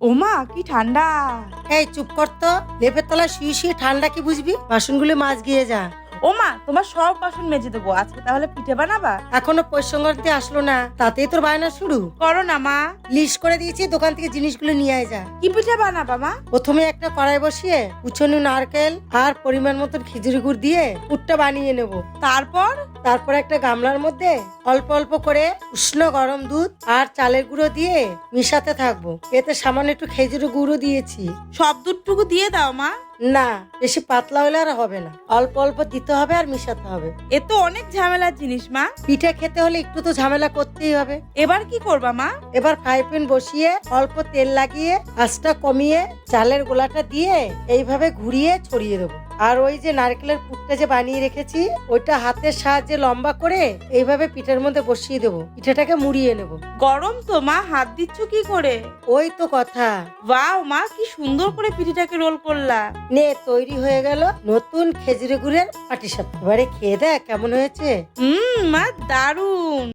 ওমা, কি ঠান্ডা। এই চুপ কর তো, লেপের তলায় শুয়ে শুয়ে ঠান্ডা কি বুঝবি? বাসনগুলো মাছ গিয়ে যা। ওমা তোমার সব বাসন মেজে দেবো আজকে তাহলে পিঠে বানাবা? এখনও পৈশঙ্গরতে আসলো না তাতেই তোর বায়না শুরু। করো না মা। লিস্ট করে দিয়েছি দোকান থেকে জিনিসগুলো নিয়ে আয় যা। কি পিঠে বানাবা মা? প্রথমে একটা কড়াই বসিয়ে উচ্ছনু নারকেল আর পরিমাণ মতন খিচুড়ি গুড় দিয়ে পুরটা বানিয়ে নেব। তারপর? তারপর একটা গামলার মধ্যে অল্প অল্প করে উষ্ণ গরম দুধ আর চালের গুঁড়ো দিয়ে মিশাতে থাকব। এতে সামান্য একটু খেজুর গুঁড়ো দিয়েছি। সব দুধটুকু দিয়ে দাও মা। না বেশি পাতলা হলে আর হবে না। অল্প অল্প দিতে হবে আর মিশাতে হবে। এ তো অনেক ঝামেলার জিনিস মা। পিঠা খেতে হলে একটু তো ঝামেলা করতেই হবে। এবার কি করবা মা? এবার ফ্রাই প্যান বসিয়ে অল্প তেল লাগিয়ে আঁচটা কমিয়ে চালের গোলাটা দিয়ে এইভাবে ঘুরিয়ে ছড়িয়ে দেবো। আর ওই যে নারকেলের পুরটা যে বানিয়ে রেখেছি ওইটা হাতের সাহায্যে লম্বা করে এইভাবে পিঠার মধ্যে বসিয়ে দেবো। পিঠাটাকে মুড়িয়ে নেব। গরম তো মা হাত দিচ্ছ কি করে? ওই তো কথা। ওয়াও মা কি সুন্দর করে পিঠেটাকে রোল করলা। নে তৈরি হয়ে গেল নতুন খেজুরে গুড়ের পাটিসাপটা এবারে খেয়ে দেখ কেমন হয়েছে। হুম মা দারুণ